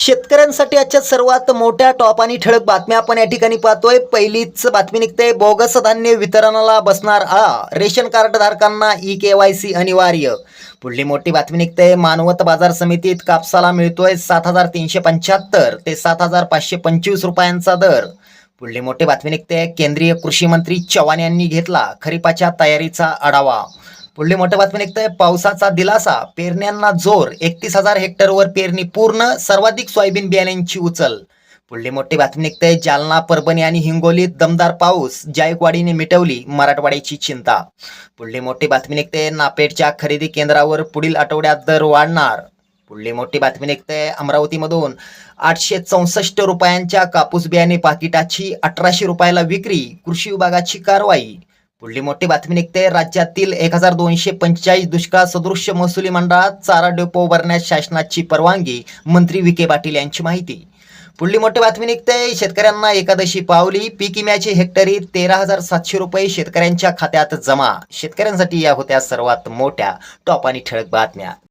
शेतकऱ्यांसाठी आजच्या सर्वात मोठ्या टॉप आणि ठळक बातम्या आपण या ठिकाणी पाहतोय. पहिलीच बातमी निघते. बोगस धान्य वितरणाला बसणार आळा रेशन कार्ड धारकांना ई के वाय सी अनिवार्य. पुढली मोठी बातमी निघते. मानवत बाजार समितीत कापसाला मिळतोय सात हजार तीनशे पंच्याहत्तर ते सात हजार पाचशे पंचवीस रुपयांचा दर. पुढली मोठी बातमी निघते. केंद्रीय कृषी मंत्री चव्हाण यांनी घेतला खरीपाच्या तयारीचा आढावा. पुढली मोठं बातमी निघतंय पावसाचा दिलासा पेरण्यांना जोर एकतीस हजार हेक्टरवर पेरणी पूर्ण सर्वाधिक सोयाबीन बियाण्यांची उचल. पुढली मोठी बातमी निघते जालना परभणी आणि हिंगोलीत दमदार पाऊस जायकवाडीने मिटवली मराठवाड्याची चिंता. पुढली मोठी बातमी निघते नापेडच्या खरेदी केंद्रावर पुढील आठवड्यात दर वाढणार. पुढली मोठी बातमी निघते अमरावतीमधून आठशे चौसष्ट रुपयांच्या कापूस बियाणे पाकिटाची अठराशे रुपयाला विक्री कृषी विभागाची कारवाई. पुढली मोठी बातमी निघते. राज्यातील एक हजार दोनशे पंचेचाळीस दुष्काळ सदृश्य महसुली मंडळात चारा डेपो उभारण्यास शासनाची परवानगी मंत्री विखे पाटील यांची माहिती. पुढली मोठी बातमी निघते. शेतकऱ्यांना एकादशी पावली पीक विम्याची हेक्टरी तेरा हजार सातशे रुपये शेतकऱ्यांच्या खात्यात जमा. शेतकऱ्यांसाठी या होत्या सर्वात मोठ्या टॉप आणि ठळक बातम्या.